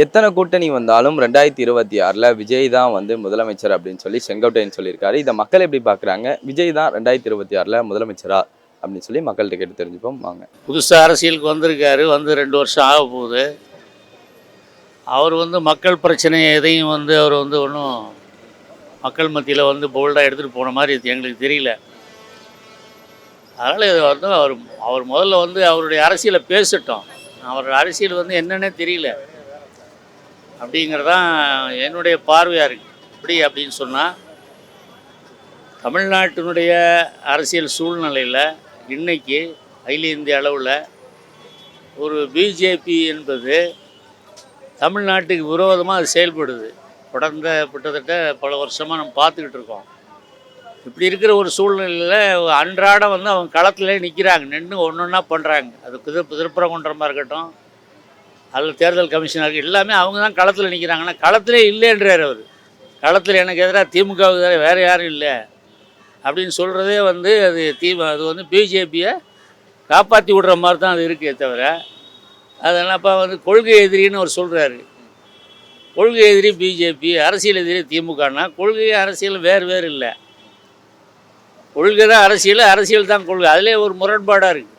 எத்தனை கூட்டணி வந்தாலும் ரெண்டாயிரத்தி இருபத்தி ஆறில் விஜய் தான் வந்து முதலமைச்சர் அப்படின்னு சொல்லி செங்கோட்டையன் சொல்லியிருக்காரு. இதை மக்கள் எப்படி பார்க்குறாங்க? விஜய் தான் ரெண்டாயிரத்தி இருபத்தி ஆறில் முதலமைச்சரா அப்படின்னு சொல்லி மக்கள்கிட்ட கேட்டு தெரிஞ்சுப்போம். வாங்க. புதுசாக அரசியலுக்கு வந்திருக்காரு. வந்து ரெண்டு வருஷம் ஆக போகுது. அவர் வந்து மக்கள் பிரச்சனை எதையும் வந்து அவர் வந்து ஒன்றும் மக்கள் மத்தியில் வந்து போல்டாக எடுத்துகிட்டு போன மாதிரி எங்களுக்கு தெரியல. அதனால் இது வந்து அவர் அவர் முதல்ல வந்து அவருடைய அரசியலை பேசட்டும். அவரோட அரசியல் வந்து என்னன்னே தெரியல. அப்படிங்கிறதான் என்னுடைய பார்வையாக இருக்குது எப்படி அப்படின்னு சொன்னால் தமிழ்நாட்டினுடைய அரசியல் சூழ்நிலையில் இன்றைக்கி அகில இந்திய அளவில் ஒரு பிஜேபி என்பது தமிழ்நாட்டுக்கு விரோதமாக அது செயல்படுது. தொடர்ந்த கிட்டத்தட்ட பல வருஷமாக நம்ம பார்த்துக்கிட்டு இருக்கோம். இப்படி இருக்கிற ஒரு சூழ்நிலையில் அன்றாடம் வந்து அவங்க களத்துலேயே நிற்கிறாங்க நின்று ஒன்று ஒன்றா பண்ணுறாங்க அது திரு திருப்பரங்குன்றமாக இருக்கட்டும் அதில் தேர்தல் கமிஷனாக எல்லாமே அவங்க தான் களத்தில் நிற்கிறாங்கன்னா களத்திலே இல்லைன்றார் அவர். களத்தில் எனக்கு எதிராக திமுகவுக்கு எதிராக வேறு யாரும் இல்லை. அப்படின்னு சொல்கிறதே வந்து அது தி அது வந்து பிஜேபியை காப்பாற்றி விடுற மாதிரி தான் அது இருக்கே தவிர அதெல்லாம் இப்போ வந்து கொள்கை எதிரின்னு அவர் சொல்கிறாரு கொள்கை எதிரி பிஜேபி அரசியல் எதிரி திமுகனா? கொள்கை அரசியல் வேறு வேறு இல்லை. கொள்கை தான் அரசியல் அரசியல் தான் கொள்கை. அதிலே ஒரு முரண்பாடாக இருக்குது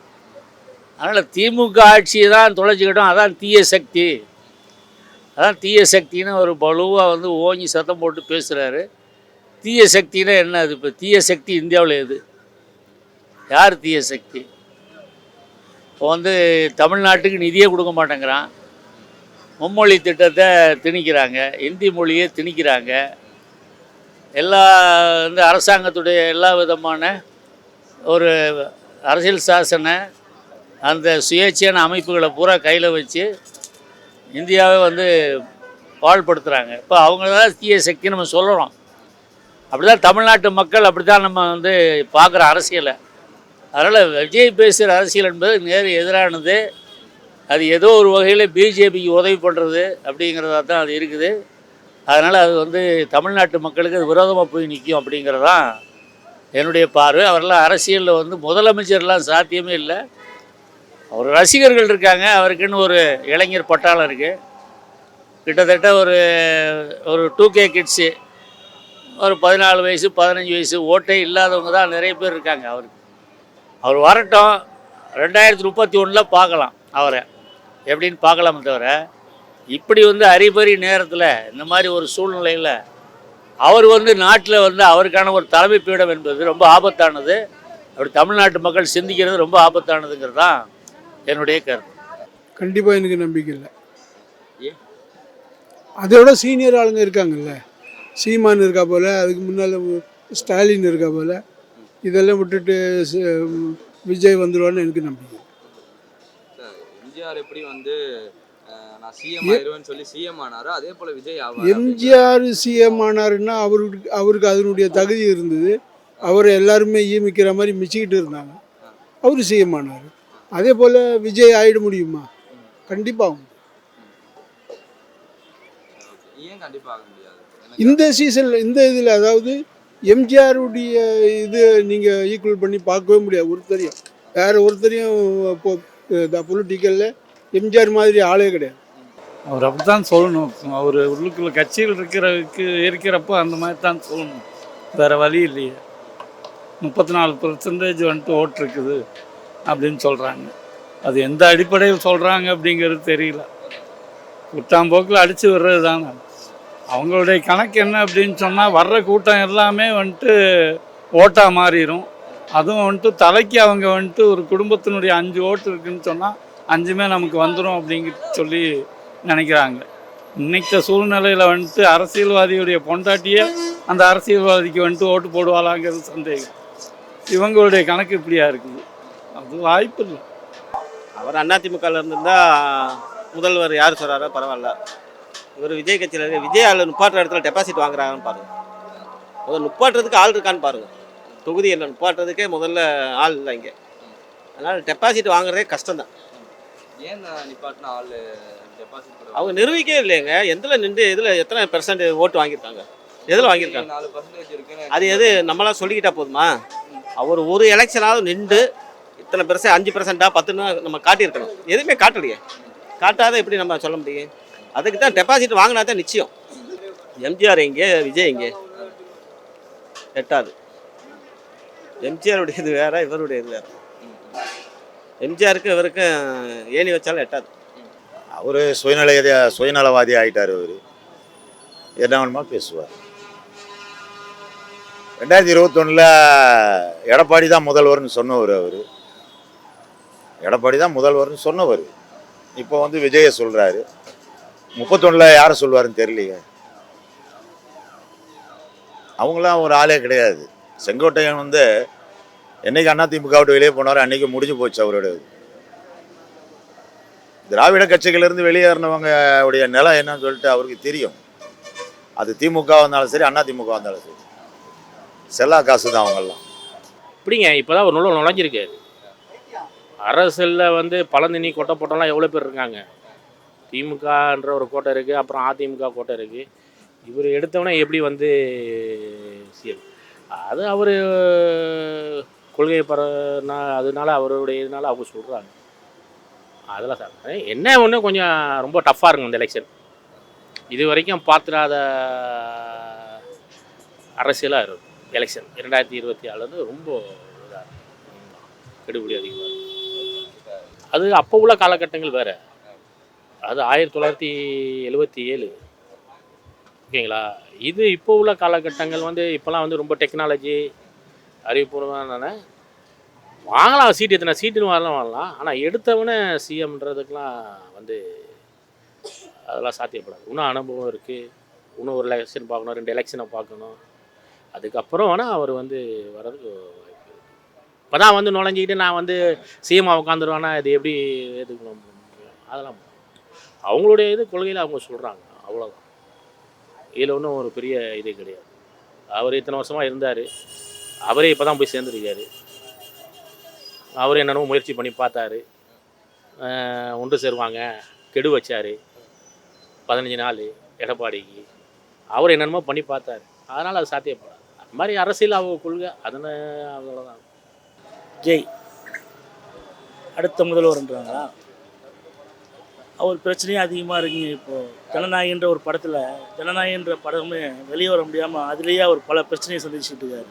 அதனால் திமுக ஆட்சியை தான் தொலைச்சிக்கிட்டோம். அதான் தீய சக்தி. அதான் தீய சக்தின்னு ஒரு பலுவாக வந்து ஓங்கி சத்தம் போட்டு பேசுகிறாரு தீய சக்தினா என்ன அது? இப்போ தீய சக்தி இந்தியாவில் எது? யார் தீய சக்தி? இப்போ வந்து தமிழ்நாட்டுக்கு நிதியே கொடுக்க மாட்டேங்கிறான். மும்மொழி திட்டத்தை திணிக்கிறாங்க. இந்தி மொழியை திணிக்கிறாங்க. எல்லா வந்து அரசாங்கத்துடைய எல்லா விதமான ஒரு அரசியல் சாசன அந்த சுயேட்சையான அமைப்புகளை பூரா கையில் வச்சு இந்தியாவை வந்து பாழ்படுத்துகிறாங்க இப்போ அவங்க தான் தீய சக்தி நம்ம சொல்கிறோம் அப்படி தான் தமிழ்நாட்டு மக்கள் அப்படி தான் நம்ம வந்து பார்க்குற அரசியலை. அதனால் விஜய் பேசுகிற அரசியல் என்பது நேர் எதிரானது. அது ஏதோ ஒரு வகையில் பிஜேபிக்கு உதவி பண்ணுறது அப்படிங்கிறதா தான் அது இருக்குது. அதனால் அது வந்து தமிழ்நாட்டு மக்களுக்கு அது விரோதமாக போய் நிற்கும் அப்படிங்கிறதான் என்னுடைய பார்வை. அவரெல்லாம் அரசியலில் வந்து முதலமைச்சர்லாம் சாத்தியமே இல்லை. அவர் ரசிகர்கள் இருக்காங்க. அவருக்குன்னு ஒரு இளைஞர் பட்டாளம் இருக்குது கிட்டத்தட்ட ஒரு ஒரு டூ கே கிட்ஸு ஒரு பதினாலு வயசு பதினஞ்சு வயசு ஓட்டே இல்லாதவங்க தான் நிறைய பேர் இருக்காங்க அவருக்கு. அவர் வரட்டும். ரெண்டாயிரத்தி முப்பத்தி ஒன்றில் பார்க்கலாம் அவரை. எப்படின்னு பார்க்கலாமே தவிர இப்படி வந்து அரிபரி நேரத்தில் இந்த மாதிரி ஒரு சூழ்நிலையில் அவர் வந்து நாட்டில் வந்து அவருக்கான ஒரு தலைமை பீடம் என்பது ரொம்ப ஆபத்தானது. அப்படி தமிழ்நாட்டு மக்கள் சிந்திக்கிறது ரொம்ப ஆபத்தானதுங்கிறது தான் என்னுடைய கருத்து. கண்டிப்பாக எனக்கு நம்பிக்கை இல்லை? அதோட சீனியர் ஆளுங்க இருக்காங்கல்ல. சீமான் இருக்கா போல் அதுக்கு முன்னால் ஸ்டாலின் இருக்கா போல் இதெல்லாம் விட்டுட்டு விஜய் வந்துடுவான்னு எனக்கு நம்பிக்கை எம்ஜிஆர் எப்படி வந்து நான் சிஎம் ஆயிருவேன்னு சொல்லி சிஎம் ஆனாரோ அதே போல விஜய் எம்ஜிஆர் சிஎம் ஆனாருன்னா அவருக்கு அவருக்கு அதனுடைய தகுதி இருந்தது. அவரை எல்லாருமே ஈமிக்கிற மாதிரி மிச்சிக்கிட்டு இருந்தாங்க. அவர் சிஎம் ஆனார். அதே போல் விஜய் ஆயிட முடியுமா? கண்டிப்பாக ஏன் கண்டிப்பா ஆக முடியாது? இந்த சீசனில் இந்த இதில் அதாவது எம்ஜிஆருடைய இது நீங்கள் ஈக்குவல் பண்ணி பார்க்கவே முடியாது. ஒருத்தரையும் வேற ஒருத்தரையும் இப்போ பொலிட்டிக்கலில் எம்ஜிஆர் மாதிரி ஆளே கிடையாது. அவர் அப்படி தான் சொல்லணும். அவர் உள்ளுக்குள்ள கட்சியில் இருக்கிறதுக்கு இருக்கிறப்போ அந்த மாதிரி தான் சொல்லணும். வேறு வழி இல்லையே. முப்பத்தி நாலு பர்சன்டேஜ் வந்துட்டு ஓட்டு இருக்குது. அப்படின்னு சொல்கிறாங்க அது எந்த அடிப்படையில் சொல்கிறாங்க அப்படிங்கிறது தெரியல. குட்டாம்போக்கில் அடித்து விடுறது தானே அவங்களுடைய கணக்கு என்ன அப்படின்னு சொன்னால் வர்ற கூட்டம் எல்லாமே வந்துட்டு ஓட்டாக மாறிடும் அதுவும் வந்துட்டு தலைக்கு அவங்க வந்துட்டு ஒரு குடும்பத்தினுடைய அஞ்சு ஓட்டு இருக்குன்னு சொன்னால் அஞ்சுமே நமக்கு வந்துடும் அப்படிங்கிட்டு சொல்லி நினைக்கிறாங்க. இன்னைக்கு சூழ்நிலையில் வந்துட்டு அரசியல்வாதியுடைய பொண்டாட்டியே அந்த அரசியல்வாதிக்கு வந்துட்டு ஓட்டு போடுவாளாங்கிறது சந்தேகம். இவங்களுடைய கணக்கு இப்படியா இருக்குது? அது வாய்ப்பு இல்லை. அவர் அதிமுகவில் இருந்திருந்தா முதல்வர் யார் சொல்கிறாரோ பரவாயில்ல. இவர் விஜய் கட்சியில் இருக்க. விஜய் ஆள் முப்பாட்டுற இடத்துல டெபாசிட் வாங்குறாங்கன்னு பாருங்க. முதல்ல நுப்பாட்டுறதுக்கு ஆள் இருக்கான்னு பாருங்க. தொகுதி என்ன நுப்பாட்டுறதுக்கே முதல்ல ஆள் இல்லை இங்கே. அதனால் டெபாசிட் வாங்குறதே கஷ்டம்தான். ஏன் நிப்பாட்டின ஆள் டெபாசிட் அவங்க நிரூபிக்கவே இல்லைங்க. எதில் நின்று இதில் எத்தனை பெர்சன்ட் ஓட்டு வாங்கியிருக்காங்க? எதில் வாங்கியிருக்காங்க? அது எது நம்மளாம் சொல்லிக்கிட்டா போதுமா? அவர் ஒரு எலெக்ஷனாவது நின்று இத்தனை பெர்சன்ட் அஞ்சு பெர்சென்ட்டா பத்துன்னு நம்ம காட்டியிருக்கணும். எதுவுமே காட்டலையே. காட்டாத எப்படி நம்ம சொல்ல முடியும்? அதுக்கு தான் டெபாசிட் வாங்கினா தான் நிச்சயம். எம்ஜிஆர் எங்கே விஜய் எங்கே? எட்டாது. எம்ஜிஆருடைய இது வேற இவருடைய இது வேற. எம்ஜிஆருக்கு இவருக்கும் ஏணி வச்சாலும் எட்டாது. அவர் சுயநல சுயநலவாதி ஆகிட்டார் அவர் என்ன வேணுமா பேசுவார். ரெண்டாயிரத்தி இருபத்தொன்னில் எடப்பாடி தான் முதல்வர்னு சொன்னவர் அவர். எடப்பாடி தான் முதல்வர்னு சொன்னவர். இப்போ வந்து விஜய சொல்கிறாரு முப்பத்தொன்னில் யாரை சொல்லுவாருன்னு தெரியலையே. அவங்களாம் ஒரு ஆளே கிடையாது. செங்கோட்டையன் வந்து என்னைக்கு திமுக விட்டு வெளியே போனார் அன்றைக்கி முடிஞ்சு போச்சு அவரோட திராவிட கட்சிகளிலிருந்து வெளியேறினவங்க உடைய நிலம் என்னன்னு சொல்லிட்டு அவருக்கு தெரியும். அது திமுக வந்தாலும் சரி அண்ணா திமுக வந்தாலும் சரி. செல்லா காசு தான் அவங்கெல்லாம். இப்படிங்க இப்போ தான் ஒரு நூல் நுழைஞ்சிருக்காரு அரசியலில் வந்து பழந்தினி கொட்டை போட்டோம்லாம் எவ்வளோ பேர் இருக்காங்க? திமுகன்ற ஒரு கோட்டை இருக்குது அப்புறம் அதிமுக கோட்டை இருக்குது இவர் எடுத்தவொடனே எப்படி வந்து சிஎம் அது அவர் கொள்கை பரனா அதனால அவருடைய இதனால அவங்க சொல்கிறாங்க அதெல்லாம் சார் என்ன ஒன்று கொஞ்சம் ரொம்ப டஃப்பாக இருக்கும் இந்த எலெக்ஷன் இது வரைக்கும் பார்த்துடாத அரசியலாக இருக்கும் எலெக்ஷன் இரண்டாயிரத்தி இருபத்தி ஆறு ரொம்ப இதாக கெடுபடி அதிகமாக இருக்கும். அது அப்போ உள்ள காலகட்டங்கள் வேறு. அது ஆயிரத்தி தொள்ளாயிரத்தி எழுபத்தி ஏழு. ஓகேங்களா? இது இப்போ உள்ள காலகட்டங்கள் வந்து இப்போலாம் வந்து ரொம்ப டெக்னாலஜி அறிவுபூர்வமான வாங்கலாம் சீட்டு எத்தனை சீட்டுன்னு வரலாம் வாங்கலாம். ஆனால் எடுத்தவொடனே சிஎம்ன்றதுக்கெலாம் வந்து அதெல்லாம் சாத்தியப்படாது. இன்னும் அனுபவம் இருக்குது இன்னும் ஒரு எலெக்ஷன் பார்க்கணும் ரெண்டு எலெக்ஷனை பார்க்கணும். அதுக்கப்புறம் வேணால் அவர் வந்து வர்றதுக்கு இப்போ தான் வந்து நுழைஞ்சிக்கிட்டு நான் வந்து சிஎம்மா உட்காந்துருவேன்னா இது எப்படி ஏற்றுக்கணும் அதெல்லாம் அவங்களுடைய இது கொள்கையில் அவங்க சொல்கிறாங்க அவ்வளோதான் இதில் ஒன்றும் ஒரு பெரிய இது கிடையாது. அவர் இத்தனை வருஷமாக இருந்தார். அவரே இப்போ தான் போய் சேர்ந்துருக்காரு. அவர் என்னென்னமோ முயற்சி பண்ணி பார்த்தாரு. ஒன்று சேருவாங்க கெடு வச்சார். பதினஞ்சு நாள் எடப்பாடிக்கு. அவர் என்னென்னமோ பண்ணி பார்த்தாரு. அதனால் அது சாத்தியப்படாது. அது மாதிரி அரசியல் அவங்க கொள்கை அதனால் அவ்வளோதான் ஜெய். அடுத்த முதல்வர்ன்றாங்களா அவர் பிரச்சனையும் அதிகமாக இருக்குங்க இப்போது ஜனநாயகன்ற ஒரு படத்தில் ஜனநாயகன்ற படமே வெளியே வர முடியாமல் அதுலேயே அவர் பல பிரச்சனையை சந்திச்சுட்டு இருக்காரு.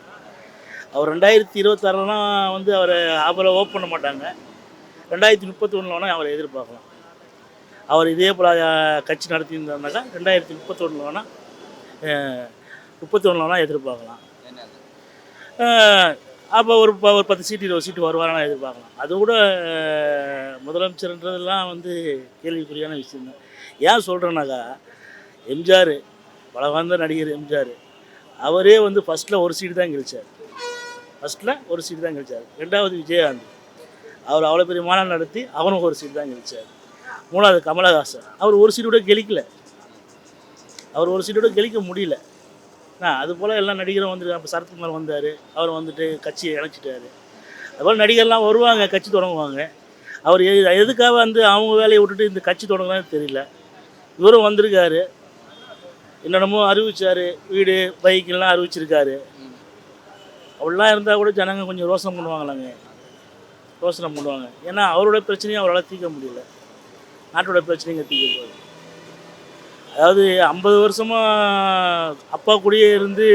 அவர் ரெண்டாயிரத்தி இருபத்தாறுலாம் வந்து அவரை அவரை ஓப் பண்ண மாட்டாங்க. ரெண்டாயிரத்தி முப்பத்தி ஒன்றில் வேணால் அவரை எதிர்பார்க்கலாம். அவர் இதே போல் கட்சி நடத்தியிருந்தாருனாக்கா ரெண்டாயிரத்தி முப்பத்தொன்னில் வேணால் முப்பத்தி ஒன்றில் வேணால் எதிர்பார்க்கலாம் அப்போ ஒரு ப- ஒரு பத்து சீட்டு இருபது சீட்டு வருவாரான்னு எதிர்பார்க்கலாம். அது கூட முதலமைச்சர்ன்றதெல்லாம் வந்து கேள்விக்குறியான விஷயம்தான். ஏன் சொல்கிறேன்னாக்கா எம்ஜிஆர் பல நடிகர் எம்ஜிஆர் அவரே வந்து ஃபஸ்ட்டில் ஒரு சீட்டு தான் கழிச்சார் ஃபஸ்ட்டில் ஒரு சீட்டு தான் கழிச்சார் ரெண்டாவது விஜயகாந்த் அவர் அவ்வளோ பெரிய மாநாடு நடத்தி அவரும் ஒரு சீட்டு தான் கழிச்சார் மூணாவது கமலஹாசன் அவர் ஒரு சீட்டு கூட கெளிக்கல. அவர் ஒரு சீட்டு கூட கெளிக்க முடியல. அது போல் எல்லா நடிகரும் வந்துருக்காங்க. இப்போ சரத்குமார் வந்தார். அவர் வந்துட்டு கட்சியை இணைச்சிட்டாரு. அதுபோல் நடிகர்லாம் வருவாங்க கட்சி தொடங்குவாங்க. அவர் எது- எதுக்காக வந்து அவங்க வேலையை விட்டுட்டு இந்த கட்சி தொடங்குறான்னு தெரியல. இவரும் வந்திருக்காரு. என்னென்னமோ அறிவிச்சார். வீடு பைக்கெல்லாம் அறிவிச்சிருக்காரு. அப்படிலாம் இருந்தால் கூட ஜனங்க கொஞ்சம் ரோசனை பண்ணுவாங்களாங்க. ரோசனை பண்ணுவாங்க. ஏன்னா அவரோட பிரச்சனையும் அவரால் தீர்க்க முடியல. நாட்டோட பிரச்சனையும் தீர்க்க போகுது அதாவது ஐம்பது வருஷமாக அப்பா கூடயே இருந்து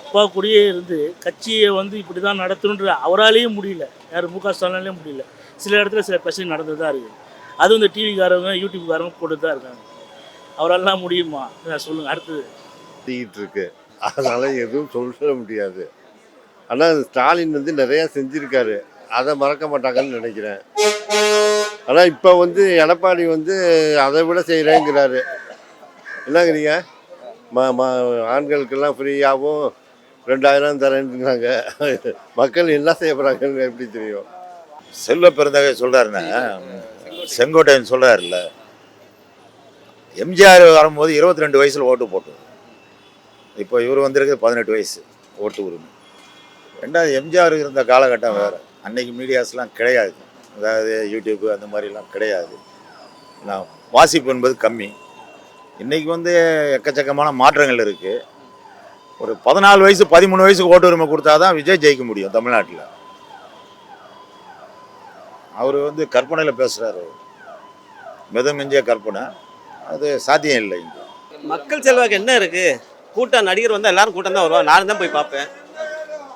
அப்பா கூடயே இருந்து கட்சியை வந்து இப்படி தான் நடத்தணுன்ற அவராலேயும் முடியல. யார் மு க ஸ்டாலினாலேயும் முடியல. சில இடத்துல சில பிரச்சனை நடந்து தான் இருக்குது அதுவும் இந்த டிவிக்காரவங்க யூடியூப்காரங்க போட்டு தான் இருக்காங்க. அவரால்லாம் முடியுமா? சொல்லுங்கள் அடுத்தது. தீட்டு இருக்கு அதனால் எதுவும் சொல்ல முடியாது. ஆனால் ஸ்டாலின் வந்து நிறையா செஞ்சுருக்காரு. அதை மறக்க மாட்டாங்கன்னு நினைக்கிறேன். ஆனால் இப்போ வந்து எடப்பாடி வந்து அதை விட செய்கிறேங்கிறாரு என்னங்கிறீங்க? ம ம ஆண்களுக்கெல்லாம் ஃப்ரீயாகவும் ரெண்டாயிரம் தரேன்றாங்க. மக்கள் என்ன செய்ய போகிறாங்கன்னு எப்படி தெரியும்? செல்வ பெருந்தகை சொல்கிறாருன்னா செங்கோட்டையன் சொல்கிறாருல்ல எம்ஜிஆர் வரும்போது இருபத்தி ரெண்டு வயசில் ஓட்டு போட்டோம் இப்போ இவர் வந்திருக்கு பதினெட்டு வயசு ஓட்டு உரிமை. ரெண்டாவது எம்ஜிஆர் இருந்த காலகட்டம் வேறு. அன்னைக்கு மீடியாஸ்லாம் கிடையாது. அதாவது யூடியூப் அந்த மாதிரிலாம் கிடையாது. நான் வாசிப்பு என்பது கம்மி. இன்றைக்கி வந்து எக்கச்சக்கமான மாற்றங்கள் இருக்குது ஒரு பதினாலு வயசு பதிமூணு வயசுக்கு ஓட்டு உரிமை கொடுத்தா தான் விஜய் ஜெயிக்க முடியும் தமிழ்நாட்டில். அவர் வந்து கற்பனையில் பேசுகிறாரு மிதமிஞ்சிய கற்பனை. அது சாத்தியம் இல்லை இங்கே. மக்கள் செல்வாக்கு என்ன இருக்குது கூட்டம் நடிகர் வந்தால் எல்லாரும் கூட்டம் தான் வருவாங்க. நானும் தான் போய் பார்ப்பேன்.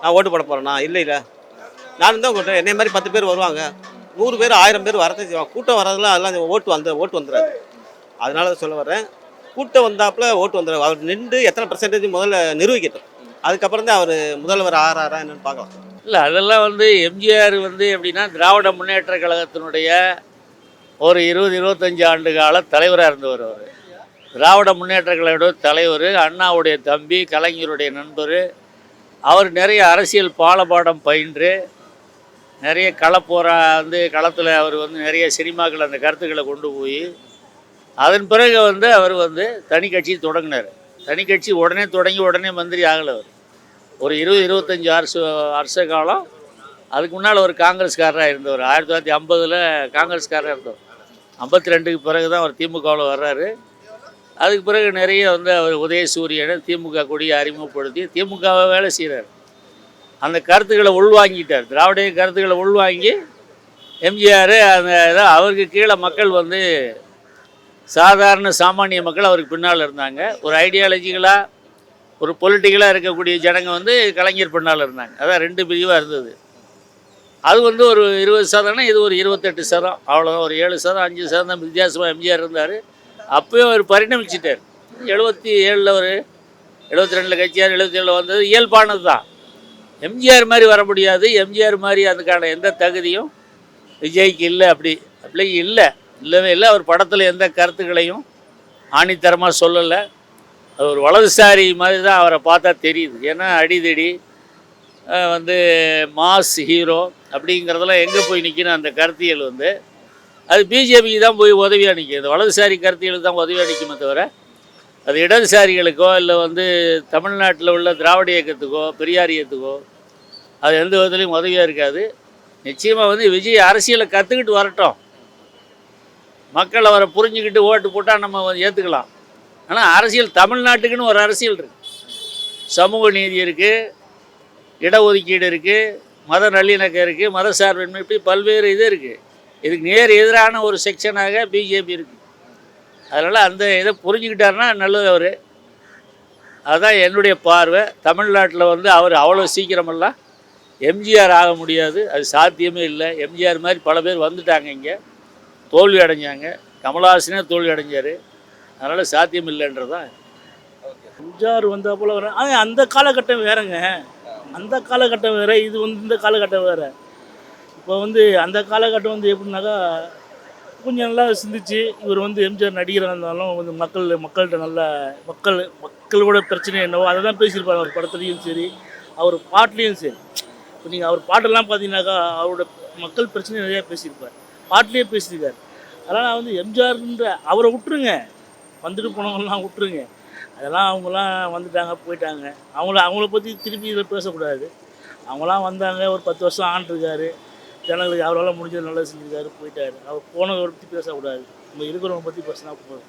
நான் ஓட்டு போட போறேனா? இல்லை இல்லை. நானும் தான் கூட்டம். என்னை மாதிரி பத்து பேர் வருவாங்க. நூறு பேர் ஆயிரம் பேர் வரதான் செய்வாங்க. கூட்டம் வரதெல்லாம் அதெல்லாம் ஓட்டு வந்து ஓட்டு வந்துடாது. அதனால தான் சொல்ல வரேன் கூட்டம் வந்தாப்புல ஓட்டு வந்துடும் அவர் நின்று எத்தனை பர்சன்டேஜ் முதல்ல நிரூபிக்கட்டும். அதுக்கப்புறம் தான் அவர் முதல்வர் ஆறாரா என்னன்னு பார்க்கலாம். இல்லை அதெல்லாம் வந்து எம்ஜிஆர் வந்து எப்படின்னா திராவிட முன்னேற்ற கழகத்தினுடைய ஒரு இருபது இருபத்தஞ்சு ஆண்டு கால தலைவராக இருந்தவர் அவர். திராவிட முன்னேற்ற கழக தலைவர் அண்ணாவுடைய தம்பி கலைஞருடைய நண்பர். அவர் நிறைய அரசியல் பாலபாடம் பயின்று நிறைய களப்போரா வந்து களத்தில் அவர் வந்து நிறைய சினிமாக்கள் அந்த கருத்துக்களை கொண்டு போய் அதன் பிறகு வந்து அவர் வந்து தனி கட்சி தொடங்கினார். தனி கட்சி உடனே தொடங்கி உடனே மந்திரி ஆகலை அவர். ஒரு இருபது இருபத்தஞ்சி வருஷ வருஷ காலம் அதுக்கு முன்னால் ஒரு காங்கிரஸ்காரராக இருந்தவர். ஆயிரத்தி தொள்ளாயிரத்தி ஐம்பதில் காங்கிரஸ்காரராக இருந்தவர். ஐம்பத்தி ரெண்டுக்கு பிறகு தான் அவர் திமுகவில் வர்றாரு. அதுக்கு பிறகு நிறைய வந்து அவர் உதயசூரியனை திமுக கொடியை அறிமுகப்படுத்தி திமுகவை வேலை செய்கிறார் அந்த கருத்துக்களை உள்வாங்கிட்டார். திராவிடைய கருத்துக்களை உள்வாங்கி எம்ஜிஆர் அந்த அவருக்கு கீழே மக்கள் வந்து சாதாரண சாமானிய மக்கள் அவருக்கு பின்னால் இருந்தாங்க. ஒரு ஐடியாலஜிக்கலாக ஒரு பொலிட்டிக்கலாக இருக்கக்கூடிய ஜனங்க வந்து கலைஞர் பின்னால் இருந்தாங்க. அதான் ரெண்டு பிரிவாக இருந்தது. அது வந்து ஒரு இருபது சதம்னா இது ஒரு இருபத்தெட்டு சதம் அவ்வளோதான் ஒரு ஏழு சதம் அஞ்சு சதம் வித்தியாசமாக எம்ஜிஆர் இருந்தார். அப்போயும் அவர் பரிணமிச்சிட்டார். எழுபத்தி ஏழில் ஒரு எழுபத்தி ரெண்டில் கட்சியார் எழுபத்தி ஏழில் வந்தது. இயல்பானது தான். எம்ஜிஆர் மாதிரி வர முடியாது. எம்ஜிஆர் மாதிரி அதுக்கான எந்த தகுதியும் விஜய்க்கு இல்லை. அப்படி அப்படி இல்லை. இல்லவே இல்லை. அவர் படத்தில் எந்த கருத்துக்களையும் ஆணித்தரமாக சொல்லலை. அது ஒரு வலதுசாரி மாதிரி தான் அவரை பார்த்தா தெரியுது. ஏன்னா அடிதடி வந்து மாஸ் ஹீரோ அப்படிங்கிறதெல்லாம் எங்கே போய் நிற்கணும் அந்த கருத்தியல் வந்து அது பிஜேபிக்கு தான் போய் உதவியாக நிற்கிது வலதுசாரி கருத்தியலுக்கு தான் உதவியாக நிற்குமே தவிர அது இடதுசாரிகளுக்கோ இல்லை வந்து தமிழ்நாட்டில் உள்ள திராவிட இயக்கத்துக்கோ பெரியார் இயக்கத்துக்கோ அது எந்த விதத்துலையும் உதவியாக இருக்காது. நிச்சயமாக வந்து விஜய் அரசியலை கற்றுக்கிட்டு வரட்டும். மக்கள் அவரை புரிஞ்சுக்கிட்டு ஓட்டு போட்டால் நம்ம ஏற்றுக்கலாம் ஆனால் அரசியல் தமிழ்நாட்டுக்குன்னு ஒரு அரசியல் இருக்குது சமூக நீதி இருக்குது இடஒதுக்கீடு இருக்குது மத நல்லிணக்கம் இருக்குது மத சார்பின்மை இப்படி பல்வேறு இது இருக்குது இதுக்கு நேர் எதிரான ஒரு செக்ஷனாக பிஜேபி இருக்குது அதனால் அந்த இதை புரிஞ்சுக்கிட்டாருன்னா நல்லது அவர். அதுதான் என்னுடைய பார்வை. தமிழ்நாட்டில் வந்து அவர் அவ்வளோ சீக்கிரமெல்லாம் எம்ஜிஆர் ஆக முடியாது. அது சாத்தியமே இல்லை. எம்ஜிஆர் மாதிரி பல பேர் வந்துட்டாங்க இங்கே. தோல்வி அடைஞ்சாங்க. கமலஹாசனே தோல்வி அடைஞ்சார். அதனால் சாத்தியம் இல்லைன்றது? தான் எம்ஜிஆர் வந்த போல வர ஆ அந்த காலகட்டம் வேறங்க. அந்த காலகட்டம் வேற இது வந்து இந்த காலகட்டம் வேற. இப்போ வந்து அந்த காலகட்டம் வந்து எப்படின்னாக்கா கொஞ்சம் நல்லா சிந்திச்சு இவர் வந்து எம்ஜிஆர் நடிகராக இருந்தாலும் வந்து மக்கள் மக்கள்கிட்ட நல்லா மக்கள் மக்களோட பிரச்சனை என்னவோ அதை தான் பேசியிருப்பார் அவர் படத்துலேயும் சரி அவர் பாட்டுலேயும் சரி. இப்போ நீங்கள் அவர் பாட்டெல்லாம் பார்த்தீங்கன்னாக்கா அவரோட மக்கள் பிரச்சனை நிறையா பேசியிருப்பார். பாட்டிலேயே பேசியிருக்காரு. அதனால் நான் வந்து எம்ஜிஆர்ன்ற அவரை விட்டுருங்க. வந்துட்டு போனவங்கலாம் விட்டுருங்க. அதெல்லாம் அவங்களாம் வந்துட்டாங்க போயிட்டாங்க. அவங்கள அவங்கள பற்றி திருப்பி இதில் பேசக்கூடாது. அவங்களாம் வந்தாங்க ஒரு பத்து வருஷம் ஆண்டிருக்காரு. ஜனங்களுக்கு அவரால் முடிஞ்சது நல்லா செஞ்சிருக்காரு போயிட்டாரு. அவர் போனவரை பற்றி பேசக்கூடாது. நம்ம இருக்கிறவங்க பற்றி பேசினா போதும்